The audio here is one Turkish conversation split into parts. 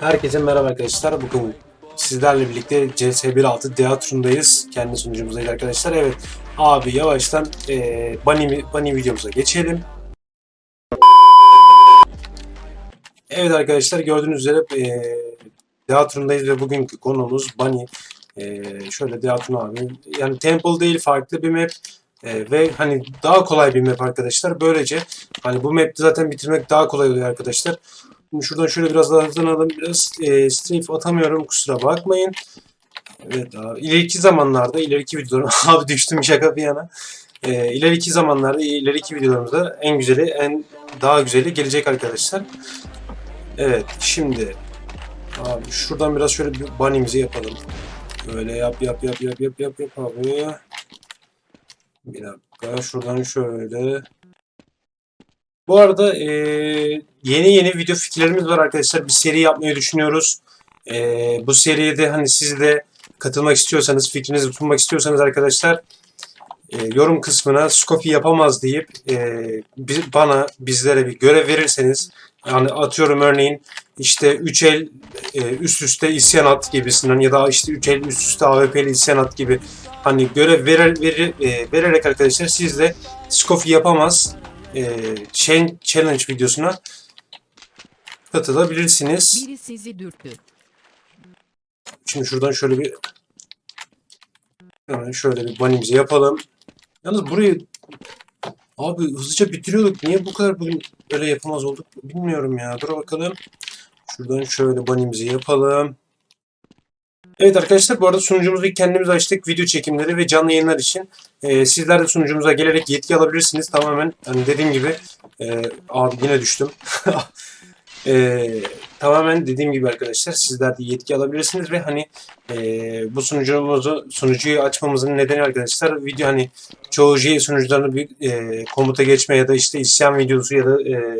Herkese merhaba arkadaşlar. Bugün sizlerle birlikte CS1.6 DA turundayız. Kendi sunucumuzdayız arkadaşlar. Evet abi yavaştan eee bunny, bunny videomuza geçelim. Evet arkadaşlar gördüğünüz üzere DA turundayız ve bugünkü konumuz Bunny. Eee şöyle turunu abi. Yani Temple değil farklı bir map. Eee, ve hani daha kolay bir map arkadaşlar. Böylece hani bu map'i zaten bitirmek daha kolay oluyor arkadaşlar. Şuradan şöyle biraz daha hızlanalım. Biraz e, strafe atamıyorum kusura bakmayın. Evet abi. İleriki zamanlarda, ileriki videolarım... abi düştüm şaka bir yana. E, ileriki zamanlarda, ileriki videolarımızda en güzeli, en daha güzeli gelecek arkadaşlar. Evet şimdi abi şuradan biraz şöyle bir bunny'mizi yapalım. Böyle yap yap yap yap yap yap yap abi. Bir dakika şuradan şöyle. Bu arada eee, yeni yeni video fikirlerimiz var arkadaşlar. Bir seri yapmayı düşünüyoruz. Eee, bu seride hani siz de katılmak istiyorsanız, fikrinizi sunmak istiyorsanız arkadaşlar eee, yorum kısmına Scofi yapamaz deyip eee, bi- bana, bizlere bir görev verirseniz yani atıyorum örneğin işte 3 el eee, üst üste isyan at gibisinden ya da işte 3 el üst üste AWP'li isyan at gibi hani görev verer, verir, eee, vererek arkadaşlar siz de Scofi yapamaz e, Challenge videosuna katılabilirsiniz. Biri sizi dürttü. Şimdi şuradan şöyle bir hemen şöyle bir bunny'mizi yapalım. Yalnız burayı abi hızlıca bitiriyorduk. Niye bu kadar bugün öyle yapamaz olduk bilmiyorum ya. Dur bakalım. Şuradan şöyle bunny'mizi yapalım. Evet arkadaşlar bu arada sunucumuzu kendimiz açtık. Video çekimleri ve canlı yayınlar için. Ee, sizler de sunucumuza gelerek yetki alabilirsiniz. Tamamen hani dediğim gibi e, abi yine düştüm. Ee, tamamen dediğim gibi arkadaşlar sizler de yetki alabilirsiniz ve hani e, bu sunucumuzu sunucuyu açmamızın nedeni arkadaşlar video hani çoğu J sunucularını bir e, komuta geçme ya da işte isyan videosu ya da e,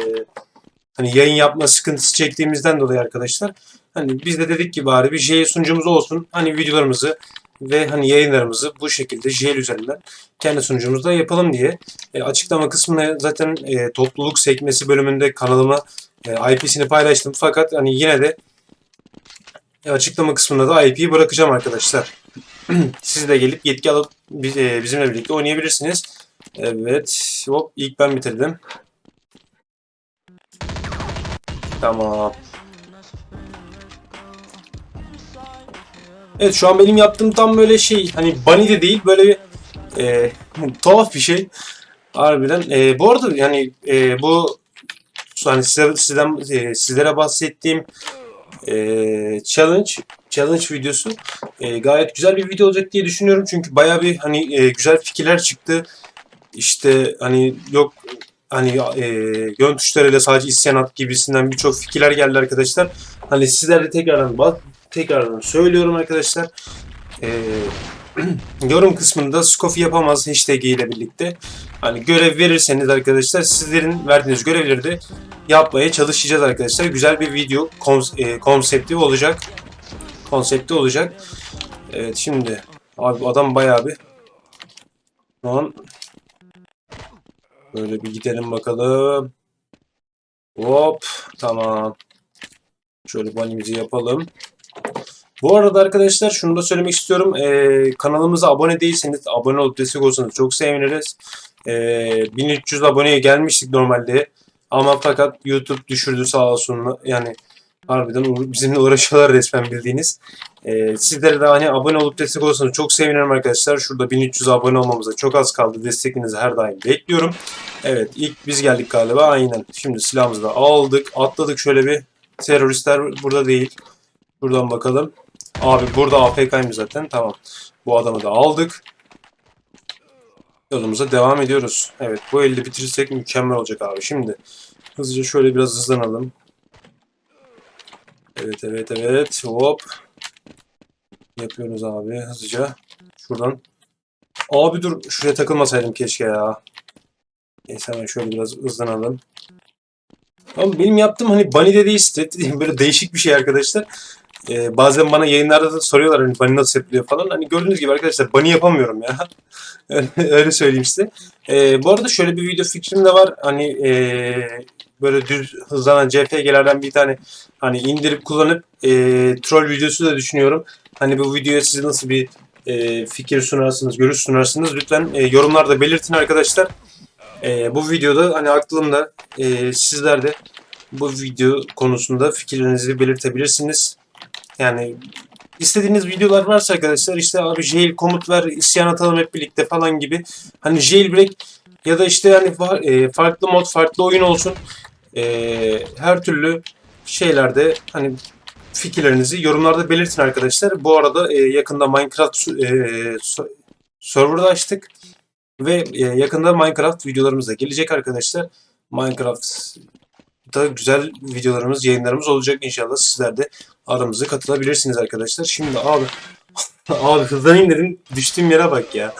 hani yayın yapma sıkıntısı çektiğimizden dolayı arkadaşlar hani biz de dedik ki bari bir J sunucumuz olsun hani videolarımızı ve hani yayınlarımızı bu şekilde JL üzerinden kendi sunucumuzda yapalım diye e, açıklama kısmında zaten e, topluluk sekmesi bölümünde kanalıma e, IP'sini paylaştım fakat hani yine de e, açıklama kısmında da IP'yi bırakacağım arkadaşlar. Siz de gelip yetki alıp e, bizimle birlikte oynayabilirsiniz. Evet. Hop ilk ben bitirdim. Tamam. Evet şu an benim yaptığım tam böyle şey hani bunny de değil böyle bir e, tuhaf bir şey. Harbiden. E, bu arada yani e, bu hani size, sizden, e, sizlere bahsettiğim e, challenge challenge videosu e, gayet güzel bir video olacak diye düşünüyorum. Çünkü baya bir hani e, güzel fikirler çıktı. İşte hani yok hani e, yön tuşlarıyla sadece isyan at gibisinden birçok fikirler geldi arkadaşlar. Hani sizlerle tekrardan tekrardan söylüyorum arkadaşlar. E, yorum kısmında Scofi yapamaz hashtag ile birlikte. Hani görev verirseniz arkadaşlar sizlerin verdiğiniz görevleri de yapmaya çalışacağız arkadaşlar. Güzel bir video kons- e, konsepti olacak. Konsepti olacak. Evet şimdi abi adam bayağı bir şu an böyle bir gidelim bakalım. Hop tamam. Şöyle bunny'mizi yapalım. Bu arada arkadaşlar şunu da söylemek istiyorum. Ee, kanalımıza abone değilseniz abone olup destek olsanız çok seviniriz. Ee, 1300 aboneye gelmiştik normalde. Ama fakat YouTube düşürdü sağ olsun. Yani harbiden bizimle uğraşıyorlar resmen bildiğiniz. Ee, sizlere de hani abone olup destek olursanız çok sevinirim arkadaşlar. Şurada 1300 abone olmamıza çok az kaldı. Destekinizi her daim bekliyorum. Evet ilk biz geldik galiba aynen. Şimdi silahımızı da aldık. Atladık şöyle bir. Teröristler burada değil. Buradan bakalım. Abi burada AFK'yım zaten. Tamam. Bu adamı da aldık. Yolumuza devam ediyoruz. Evet bu elde bitirirsek mükemmel olacak abi. Şimdi hızlıca şöyle biraz hızlanalım. Evet evet evet. Hop. Yapıyoruz abi hızlıca. Şuradan. Abi dur şuraya takılmasaydım keşke ya. Neyse hemen şöyle biraz hızlanalım. Ama benim yaptığım hani bunny de değil stat böyle değişik bir şey arkadaşlar. e, bazen bana yayınlarda da soruyorlar hani bunny nasıl yapılıyor falan. Hani gördüğünüz gibi arkadaşlar bunny yapamıyorum ya. öyle, öyle söyleyeyim size. E, bu arada şöyle bir video fikrim de var. Hani e, böyle düz hızlanan CPG'lerden bir tane hani indirip kullanıp e, troll videosu da düşünüyorum. Hani bu videoya siz nasıl bir e, fikir sunarsınız, görüş sunarsınız lütfen e, yorumlarda belirtin arkadaşlar. E, bu videoda hani aklımda e, sizler de bu video konusunda fikirlerinizi belirtebilirsiniz. Yani istediğiniz videolar varsa arkadaşlar işte abi jail komut ver isyan atalım hep birlikte falan gibi. Hani jailbreak ya da işte hani e, farklı mod farklı oyun olsun. E, her türlü şeylerde hani fikirlerinizi yorumlarda belirtin arkadaşlar. Bu arada e, yakında Minecraft e, so- server'da açtık. Ve e, yakında Minecraft videolarımız da gelecek arkadaşlar. Minecraft'ta güzel videolarımız, yayınlarımız olacak inşallah. Sizler de aramıza katılabilirsiniz arkadaşlar. Şimdi abi abi hızlanayım dedim. Düştüğüm yere bak ya.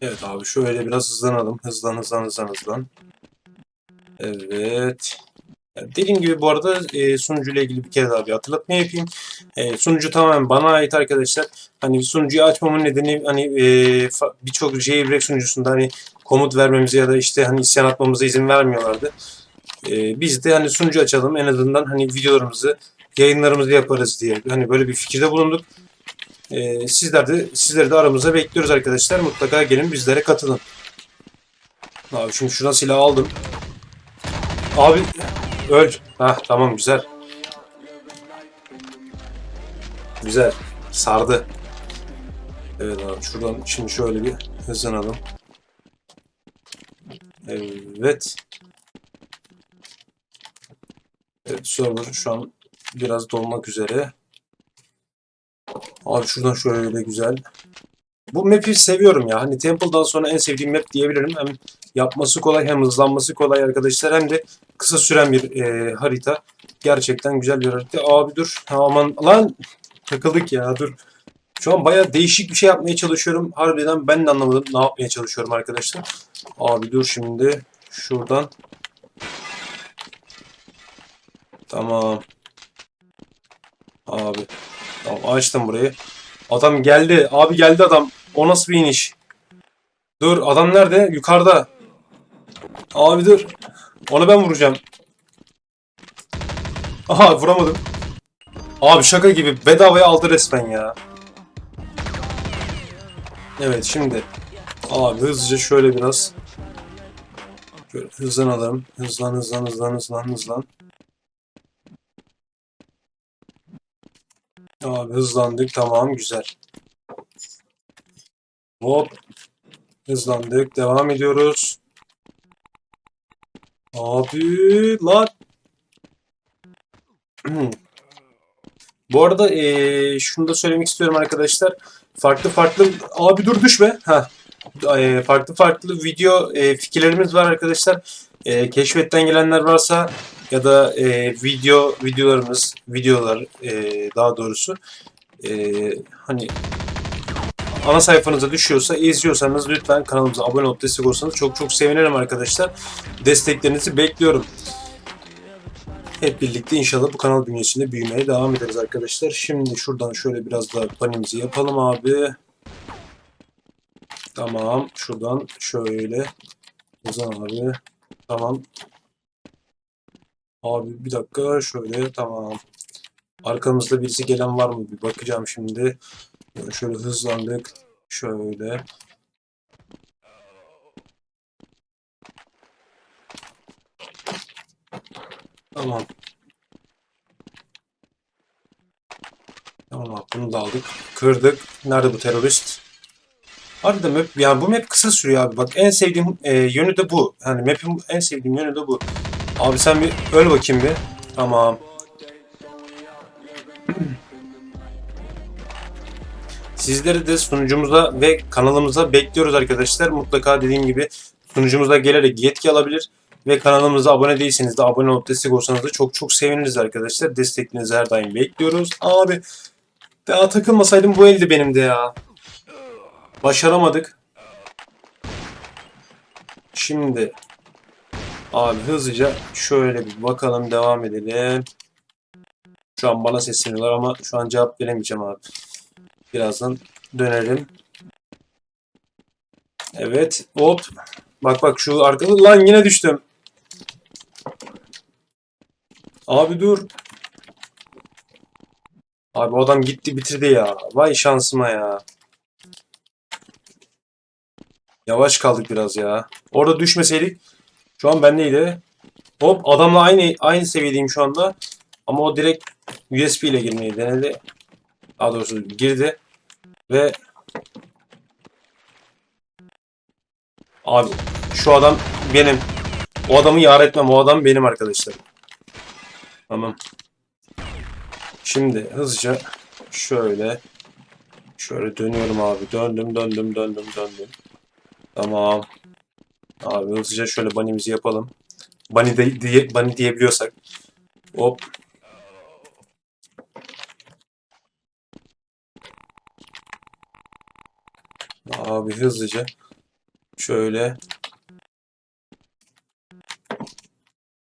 Evet abi şöyle biraz hızlanalım. Hızlan hızlan hızlan hızlan. Evet. Dediğim gibi bu arada e, sunucuyla ilgili bir kere daha bir hatırlatma yapayım. E, sunucu tamamen bana ait arkadaşlar. Hani sunucuyu açmamın nedeni hani e, birçok jailbreak sunucusunda hani komut vermemize ya da işte hani isyan atmamıza izin vermiyorlardı. E, biz de hani sunucu açalım en azından hani videolarımızı yayınlarımızı yaparız diye hani böyle bir fikirde bulunduk. E, sizler de sizleri de aramıza bekliyoruz arkadaşlar. Mutlaka gelin bizlere katılın. Abi şimdi şuradan silah aldım. Abi öl. Hah tamam güzel. Güzel. Sardı. Evet abi şuradan şimdi şöyle bir hızlanalım. Evet. Evet server şu an biraz dolmak üzere. Abi şuradan şöyle güzel. Bu map'i seviyorum ya. Hani Temple'dan sonra en sevdiğim map diyebilirim. Hem yapması kolay hem hızlanması kolay arkadaşlar. Hem de kısa süren bir e, harita. Gerçekten güzel bir harita. Abi dur. Aman lan takıldık ya dur. Şu an bayağı değişik bir şey yapmaya çalışıyorum. Harbiden ben de anlamadım ne yapmaya çalışıyorum arkadaşlar. Abi dur şimdi. Şuradan. Tamam. Abi. Açtım burayı. Adam geldi. Abi geldi adam. O nasıl bir iniş? Dur adam nerede? Yukarıda. Abi dur. Onu ben vuracağım. Aha vuramadım. Abi şaka gibi bedavaya aldı resmen ya. Evet şimdi. Abi hızlıca şöyle biraz. Şöyle hızlanalım. Hızlan hızlan hızlan hızlan hızlan. Abi hızlandık tamam güzel. Hop. Hızlandık. Devam ediyoruz. Abi lan. Bu arada eee şunu da söylemek istiyorum arkadaşlar. Farklı farklı abi dur düşme. Ha. farklı farklı video eee, fikirlerimiz var arkadaşlar. Eee, keşfetten gelenler varsa ya da eee, video videolarımız videolar eee, daha doğrusu eee, hani ana sayfanıza düşüyorsa, izliyorsanız lütfen kanalımıza abone olup destek olursanız çok çok sevinirim arkadaşlar. Desteklerinizi bekliyorum. Hep birlikte inşallah bu kanal bünyesinde büyümeye devam ederiz arkadaşlar. Şimdi şuradan şöyle biraz daha panimizi yapalım abi. Tamam. Şuradan şöyle. Uzan abi. Tamam. Abi bir dakika şöyle tamam. Arkamızda birisi gelen var mı? Bir bakacağım şimdi. Şöyle hızlandık. Şöyle. Tamam. Tamam bunu da aldık. Kırdık. Nerede bu terörist? Harbiden map, yani bu map kısa sürüyor abi. Bak en sevdiğim e, yönü de bu. Yani map'in en sevdiğim yönü de bu. Abi sen bir öl bakayım bir. Tamam. Sizleri de sunucumuza ve kanalımıza bekliyoruz arkadaşlar. Mutlaka dediğim gibi sunucumuza gelerek yetki alabilir ve kanalımıza abone değilseniz de abone olup destek olsanız da çok çok seviniriz arkadaşlar. Desteklerinizi her daim bekliyoruz. Abi daha takılmasaydım bu elde benim de ya. Başaramadık. Şimdi Abi hızlıca şöyle bir bakalım devam edelim. Şu an bana sesleniyorlar ama şu an cevap veremeyeceğim abi. Birazdan dönerim. Evet. Hop. Bak bak şu arkada lan yine düştüm. Abi dur. Abi adam gitti bitirdi ya. Vay şansıma ya. Yavaş kaldık biraz ya. Orada düşmeseydik şu an bendeydi. Hop adamla aynı aynı seviyedeyim şu anda. Ama o direkt USB ile girmeyi denedi. Daha doğrusu girdi. Ve Abi şu adam benim. O adamı yar etmem. O adam benim arkadaşlarım. Tamam. Şimdi hızlıca şöyle şöyle dönüyorum abi. Döndüm döndüm döndüm döndüm. Tamam. Abi hızlıca şöyle bunny'mizi yapalım. Bunny, de, diye, bunny diyebiliyorsak. Hop. Abi hızlıca şöyle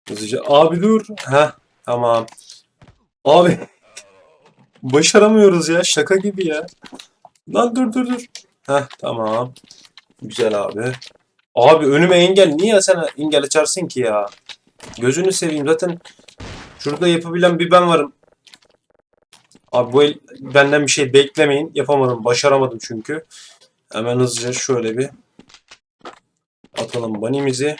hızlıca abi dur. Ha tamam. Abi başaramıyoruz ya şaka gibi ya. Lan dur dur dur. Ha tamam. Güzel abi. Abi önüme engel. Niye sen engel açarsın ki ya? Gözünü seveyim zaten şurada yapabilen bir ben varım. Abi bu el benden bir şey beklemeyin. Yapamadım. Başaramadım çünkü. Hemen hızlıca şöyle bir atalım banimizi.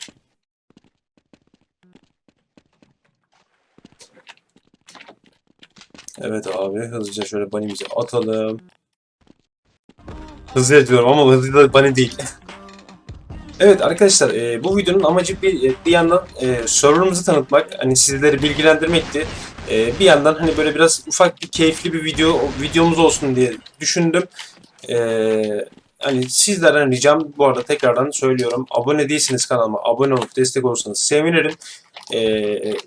Evet abi hızlıca şöyle banimizi atalım. Hızlı ediyorum ama hızlı da bunny değil. Evet arkadaşlar e, bu videonun amacı bir, bir yandan e, serverımızı tanıtmak, hani sizleri bilgilendirmekti. E, bir yandan hani böyle biraz ufak bir keyifli bir video videomuz olsun diye düşündüm. E, hani sizlerden ricam bu arada tekrardan söylüyorum. Abone değilsiniz kanalıma abone olup destek olursanız sevinirim. E,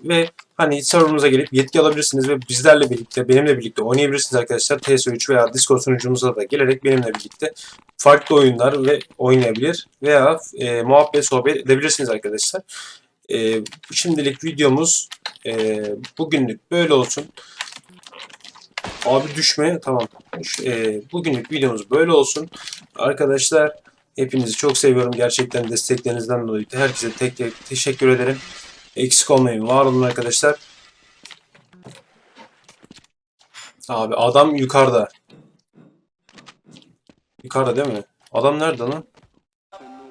ve hani serverımıza gelip yetki alabilirsiniz ve bizlerle birlikte, benimle birlikte oynayabilirsiniz arkadaşlar. TS3 veya Discord sunucumuza da gelerek benimle birlikte farklı oyunlar ve oynayabilir veya e, muhabbet sohbet edebilirsiniz arkadaşlar. E, şimdilik videomuz e, bugünlük böyle olsun. Abi düşme tamam. E, bugünlük videomuz böyle olsun. Arkadaşlar hepinizi çok seviyorum. Gerçekten desteklerinizden dolayı herkese tek tek teşekkür ederim. Eksik olmayın. Var olun arkadaşlar. Abi adam yukarıda. Yukarıda değil mi? Adam nerede lan?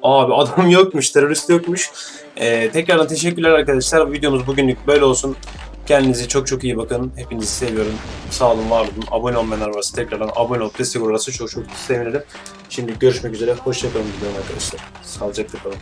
Abi adam yokmuş, terörist yokmuş. Ee, tekrardan teşekkürler arkadaşlar. Videomuz bugünlük böyle olsun. Kendinize çok çok iyi bakın. Hepinizi seviyorum. Sağ olun, var olun. Abone olmayanlar varsa tekrardan abone olup destek olursa çok çok sevinirim. Şimdi görüşmek üzere. Hoşçakalın diyorum arkadaşlar. Sağlıcakla kalın.